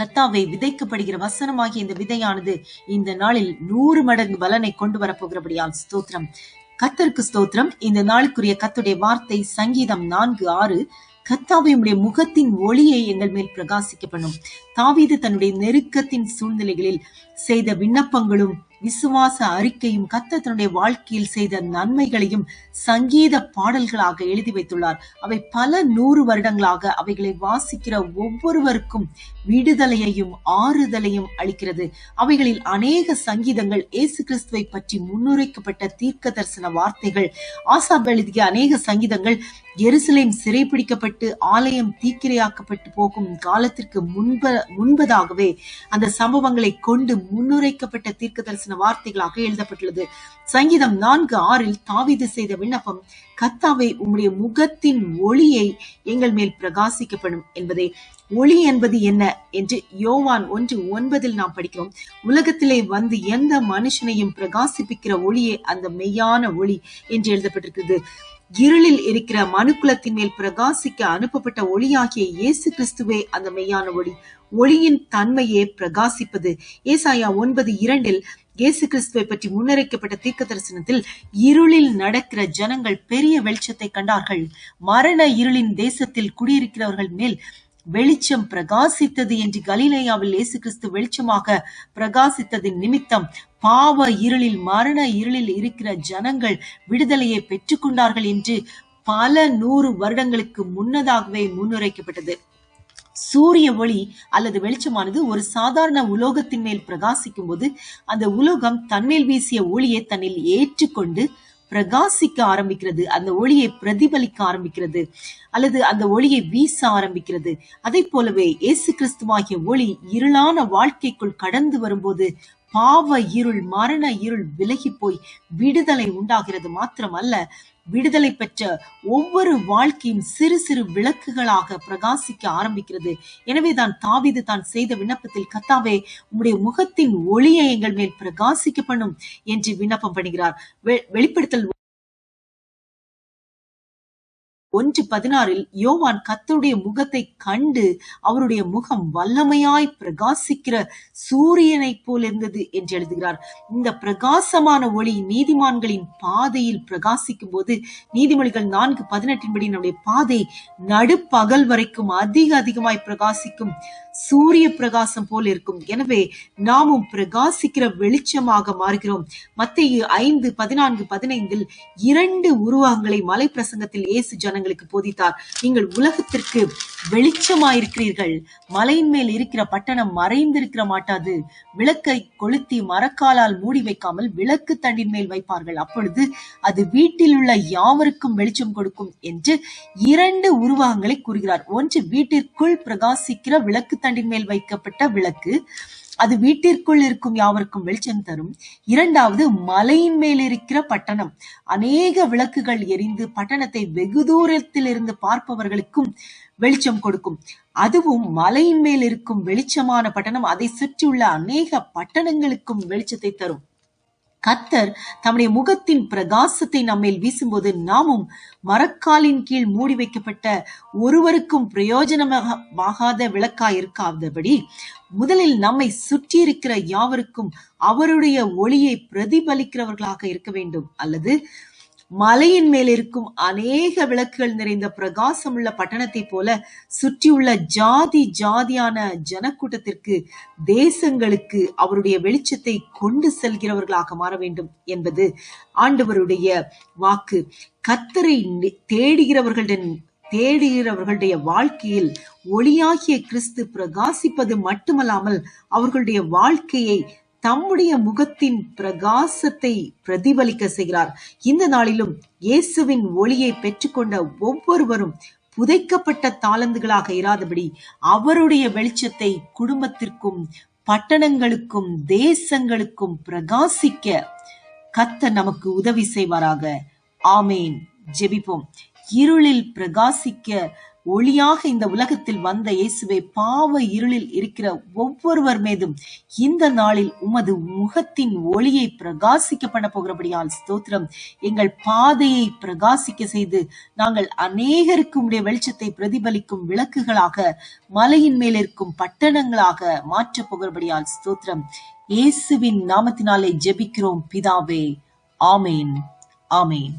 கத்தாவை விதைக்கப்படுகிற வசனமாகிய இந்த விதையானது இந்த நாளில் நூறு மடங்கு பலனை கொண்டு வரப்போகிறபடியால் ஸ்தோத்திரம். கத்தருக்கு ஸ்தோத்திரம். இந்த நாளுக்குரிய கத்துடைய வார்த்தை சங்கீதம் நான்கு ஆறு. கத்தாவை உடைய முகத்தின் ஒளியை எங்கள் மேல் பிரகாசிக்க பண்ணும் தாவீது தன்னுடைய நெருக்கத்தின் சூழ்நிலைகளில் செய்த விண்ணப்பங்களும் விசுவாச அறிக்கையும் கத்த தன்னுடைய வாழ்க்கையில் செய்த நன்மைகளையும் சங்கீத பாடல்களாக எழுதி வைத்துள்ளார். அவை பல நூறு வருடங்களாக அவைகளை வாசிக்கிற ஒவ்வொருவருக்கும் விடுதலையையும் ஆறுதலையும் அளிக்கிறது. அவைகளில் அநேக சங்கீதங்கள் இயேசு கிறிஸ்துவை பற்றி முன்னுரைக்கப்பட்ட தீர்க்க தரிசன வார்த்தைகள் ஆசாப் எழுதிய அநேக சங்கீதங்கள் எருசலேம் சிறைப்பிடிக்கப்பட்டு ஆலயம் தீக்கிரையாக்கப்பட்டு போகும் காலத்திற்கு முன்ப முன்பதாகவே அந்த சம்பவங்களை கொண்டு முன்னுரைக்கப்பட்ட தீர்க்க தரிசன வார்த்தைகளாக எழுதப்பட்டுள்ளது. சங்கீதம் நான்கு ஆறில் தாவீது செய்த விண்ணப்பம் கத்தாவை உம்முடைய முகத்தின் ஒளியை எங்கள் மேல் பிரகாசிக்கப்படும் என்பதே. ஒளி என்பது என்ன என்று யோவான் ஒன்று ஒன்பதில் நாம் படிக்கிறோம். உலகத்திலே வந்து எந்த மனுஷனையும் பிரகாசிப்பிக்கிற ஒளியே அந்த மெய்யான ஒளி என்று எழுதப்பட்டிருக்கிறது. இருளில் இருக்கிற மனுக்குலத்தின் மேல் பிரகாசிக்க அனுப்பப்பட்ட ஒளியாகிய இயேசு கிறிஸ்துவே அந்த மெய்யான ஒளி. ஒளியின் தன்மையே பிரகாசிப்பது. ஏசாயா ஒன்பது இரண்டில் இயேசு கிறிஸ்துவை பற்றி முன்னறிக்கப்பட்ட தீர்க்க தரிசனத்தில் இருளில் நடக்கிற ஜனங்கள் பெரிய வெளிச்சத்தை கண்டார்கள். மரண இருளின் தேசத்தில் குடியிருக்கிறவர்கள் மேல் வெளிச்சம் பிரகாசித்தது என்று கலிலேயாவில் இயேசு கிறிஸ்து வெளிச்சமாக பிரகாசித்ததின் நிமித்தம் பாவ இருளில் மரண இருளில் இருக்கிற ஜனங்கள் விடுதலையை பெற்றுக்கொண்டார்கள் என்று பல நூறு வருடங்களுக்கு முன்னதாகவே முன்னுரைக்கப்பட்டது. சூரிய ஒளி அல்லது வெளிச்சமானது ஒரு சாதாரண உலோகத்தின் மேல் பிரகாசிக்கும் போது அந்த உலோகம் தன்மேல் வீசிய ஒளியை தன்னில் ஏற்றுக்கொண்டு பிரகாசிக்க ஆரம்பிக்கிறது அந்த ஒளியை பிரதிபலிக்க ஆரம்பிக்கிறது அல்லது அந்த ஒளியை வீச ஆரம்பிக்கிறது. அதை போலவே இயேசு கிறிஸ்துவாகிய ஒளி இருளான வாழ்க்கைக்குள் கடந்து வரும்போது பாவ இருள் மரண இருள் விலகி போய் விடுதலை உண்டாகிறது மாத்திரமல்ல விடுதலை பெற்ற ஒவ்வொரு வாழ்க்கையும் சிறு சிறு விளக்குகளாக பிரகாசிக்க ஆரம்பிக்கிறது. எனவே தான் தாவிது தான் செய்த விண்ணப்பத்தில் கத்தாவே உம்முடைய முகத்தின் ஒளியை எங்கள் மேல் பிரகாசிக்க பண்ணும் என்று விண்ணப்பம் பண்ணுகிறார். வெளிப்படுத்தல் ஒன்று பதினாறில் யோவான் கத்தருடைய முகத்தை கண்டு அவருடைய முகம் வல்லமையாய் பிரகாசிக்கிற சூரியனை போல் இருந்தது என்று எழுதுகிறார். இந்த பிரகாசமான ஒளி நீதிமான்களின் பாதையில் பிரகாசிக்கும் போது நீதிமொழிகள் நான்கு பதினெட்டின்படி நம்முடைய பாதை நடுப்பகல் வரைக்கும் அதிக அதிகமாய் பிரகாசிக்கும். சூரிய பிரகாசம் போல் இருக்கும். எனவே நாமும் பிரகாசிக்கிற வெளிச்சமாக மாறுகிறோம். மத்திய ஐந்து பதினான்கு பதினைந்தில் இரண்டு உருவகங்களை மலை பிரசங்கத்தில் இயேசு ஜனங்களுக்கு போதித்தார். நீங்கள் உலகத்திற்கு வெளிச்சமாயிருக்கிறீர்கள். மலையின் மேல் இருக்கிற பட்டணம் மறைந்திருக்கிற மாட்டாது. விளக்கை கொளுத்தி மரக்காலால் மூடி வைக்காமல் விளக்கு தண்டின் மேல் வைப்பார்கள். அப்பொழுது அது வீட்டில் உள்ள யாவருக்கும் வெளிச்சம் கொடுக்கும் என்று இரண்டு உருவகங்களை கூறுகிறார். ஒன்று வீட்டிற்குள் பிரகாசிக்கிற விளக்கு தண்டின் மேல் வைக்கப்பட்ட விளக்கு அது வீட்டிற்குள் இருக்கும் யாவருக்கும் வெளிச்சம் தரும். இரண்டாவது மலையின் மேல் இருக்கிற பட்டணம். அநேக விளக்குகள் எரிந்து பட்டணத்தை வெகு தூரத்தில் இருந்து பார்ப்பவர்களுக்கும் வெளிச்சம் கொடுக்கும். அதுவும் மலையின் மேல் இருக்கும் வெளிச்சமான பட்டணம். அதை சுற்றியுள்ள அநேக பட்டணங்களுக்கும் வெளிச்சத்தை தரும். கத்தர் தம்முடைய முகத்தின் பிரகாசத்தை நம்மேல் வீசும்போது நாமும் மரக்காலின் கீழ் மூடி வைக்கப்பட்ட ஒருவருக்கும் பிரயோஜனமாகாத விளக்காய் இருக்காதபடி முதலில் நம்மை சுற்றி இருக்கிற யாவருக்கும் அவருடைய ஒளியை பிரதிபலிக்கிறவர்களாக இருக்க வேண்டும். அல்லது மலையின் மேல் இருக்கும் அநேக விளக்குகள் நிறைந்த பிரகாசமுள்ள பட்டணத்தை போல சுற்றியுள்ள ஜாதி ஜாதியான ஜனக்கூட்டத்திற்கு தேசங்களுக்கு அவருடைய வெளிச்சத்தை கொண்டு செல்கிறவர்களாக மாற வேண்டும் என்பது ஆண்டவருடைய வாக்கு. கத்தரை தேடுகிறவர்களின் தேடுகிறவர்களுடைய வாழ்க்கையில் ஒளியாகிய கிறிஸ்து பிரகாசிப்பது மட்டுமல்லாமல் அவர்களுடைய வாழ்க்கையை தம்முடைய முகத்தின் பிரகாசத்தை பிரதிபலிக்க செய்கிறார். இந்த நாளிலும் இயேசுவின் ஒளியை பெற்றுக்கொண்ட ஒவ்வொருவரும் புதைக்கப்பட்ட தாளந்துகளாக இராதபடி அவருடைய வெளிச்சத்தை குடும்பத்திற்கும் பட்டணங்களுக்கும் தேசங்களுக்கும் பிரகாசிக்க கத்த நமக்கு உதவி செய்வாராக. ஆமேன். ஜெபிப்போம். இருளில் பிரகாசிக்க ஒளியாக இந்த உலகத்தில் வந்த இயேசுவை பாவ இருளில் இருக்கிற ஒவ்வொருவர் மீதும் இந்த நாளில் உமது முகத்தின் ஒளியை பிரகாசிக்க பண்ண போகிறபடியால் ஸ்தோத்திரம். எங்கள் பாதையை பிரகாசிக்க செய்து நாங்கள் அநேகருக்கு உடைய வெளிச்சத்தை பிரதிபலிக்கும் விளக்குகளாக மலையின் மேல் இருக்கும் பட்டணங்களாக மாற்றப் போகிறபடியால் ஸ்தோத்திரம். இயேசுவின் நாமத்தினாலே ஜெபிக்கிறோம் பிதாவே. ஆமேன். ஆமேன்.